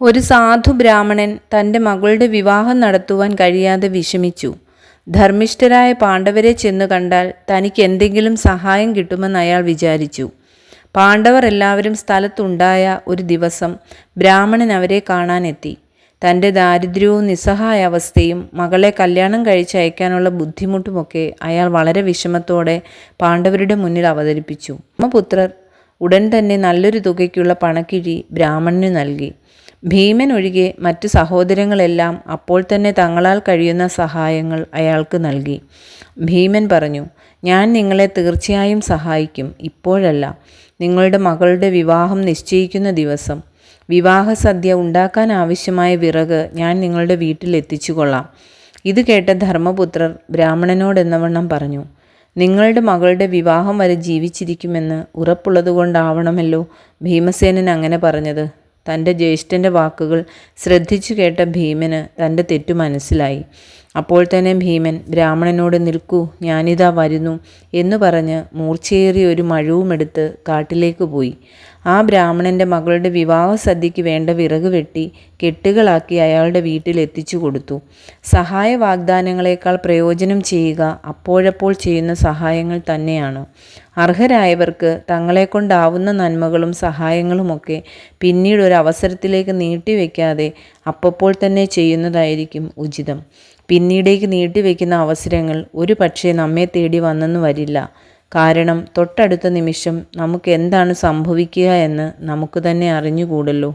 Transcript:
ഒരു സാധു ബ്രാഹ്മണൻ തന്റെ മകളുടെ വിവാഹം നടത്തുവാൻ കഴിയാതെ വിഷമിച്ചു. ധർമ്മിഷ്ഠരായ പാണ്ഡവരെ ചെന്നു കണ്ടാൽ തനിക്ക് എന്തെങ്കിലും സഹായം കിട്ടുമെന്ന് അയാൾ വിചാരിച്ചു. പാണ്ഡവർ എല്ലാവരും സ്ഥലത്തുണ്ടായ ഒരു ദിവസം ബ്രാഹ്മണൻ അവരെ കാണാനെത്തി. തന്റെ ദാരിദ്ര്യവും നിസ്സഹായ അവസ്ഥയും മകളെ കല്യാണം കഴിച്ചയക്കാനുള്ള ബുദ്ധിമുട്ടുമൊക്കെ അയാൾ വളരെ വിഷമത്തോടെ പാണ്ഡവരുടെ മുന്നിൽ അവതരിപ്പിച്ചു. അമ്മപുത്രർ ഉടൻ തന്നെ നല്ലൊരു തുകയ്ക്കുള്ള പണക്കിഴി ബ്രാഹ്മണന് നൽകി. ഭീമൻ ഒഴികെ മറ്റു സഹോദരങ്ങളെല്ലാം അപ്പോൾ തന്നെ തങ്ങളാൽ കഴിയുന്ന സഹായങ്ങൾ അയാൾക്ക് നൽകി. ഭീമൻ പറഞ്ഞു ഞാൻ നിങ്ങളെ തീർച്ചയായും സഹായിക്കും. ഇപ്പോഴല്ല. നിങ്ങളുടെ മകളുടെ വിവാഹം നിശ്ചയിക്കുന്ന ദിവസം. വിവാഹ സദ്യ ഉണ്ടാക്കാൻ ആവശ്യമായ വിറക് ഞാൻ നിങ്ങളുടെ വീട്ടിൽ എത്തിച്ചു കൊള്ളാം ഇത് കേട്ട ധർമ്മപുത്രർ ബ്രാഹ്മണനോടെന്നവണ്ണം പറഞ്ഞു നിങ്ങളുടെ മകളുടെ വിവാഹം വരെ ജീവിച്ചിരിക്കുമെന്ന് ഉറപ്പുള്ളതുകൊണ്ടാവണമല്ലോ ഭീമസേനൻ അങ്ങനെ പറഞ്ഞത്. തന്റെ ജ്യേഷ്ഠന്റെ വാക്കുകൾ ശ്രദ്ധിച്ചു കേട്ട ഭീമന് തന്റെ തെറ്റു മനസ്സിലായി. അപ്പോൾ തന്നെ ഭീമൻ ബ്രാഹ്മണനോട് നിൽക്കൂ ഞാനിതാ വരുന്നു എന്ന് പറഞ്ഞ് മൂർച്ചയേറിയ ഒരു മഴവുമെടുത്ത് കാട്ടിലേക്ക് പോയി. ആ ബ്രാഹ്മണന്റെ മകളുടെ വിവാഹ സദ്യയ്ക്ക് വേണ്ട വിറക് വെട്ടി കെട്ടുകളാക്കി അയാളുടെ വീട്ടിൽ എത്തിച്ചു കൊടുത്തു. സഹായ വാഗ്ദാനങ്ങളെക്കാൾ പ്രയോജനം ചെയ്യുക അപ്പോഴപ്പോൾ ചെയ്യുന്ന സഹായങ്ങൾ തന്നെയാണ്. അർഹരായവർക്ക് തങ്ങളെക്കൊണ്ടാവുന്ന നന്മകളും സഹായങ്ങളുമൊക്കെ പിന്നീട് ഒരു അവസരത്തിലേക്ക് നീട്ടിവെക്കാതെ അപ്പപ്പോൾ തന്നെ ചെയ്യുന്നതായിരിക്കും ഉചിതം. പിന്നീടേക്ക് നീട്ടിവെക്കുന്ന അവസരങ്ങൾ ഒരു പക്ഷേ നമ്മെ തേടി വന്നെന്ന് വരില്ല. കാരണം തൊട്ടടുത്ത നിമിഷം നമുക്ക് എന്താണ് സംഭവിക്കുക എന്ന് നമുക്ക് തന്നെ അറിഞ്ഞുകൂടല്ലോ.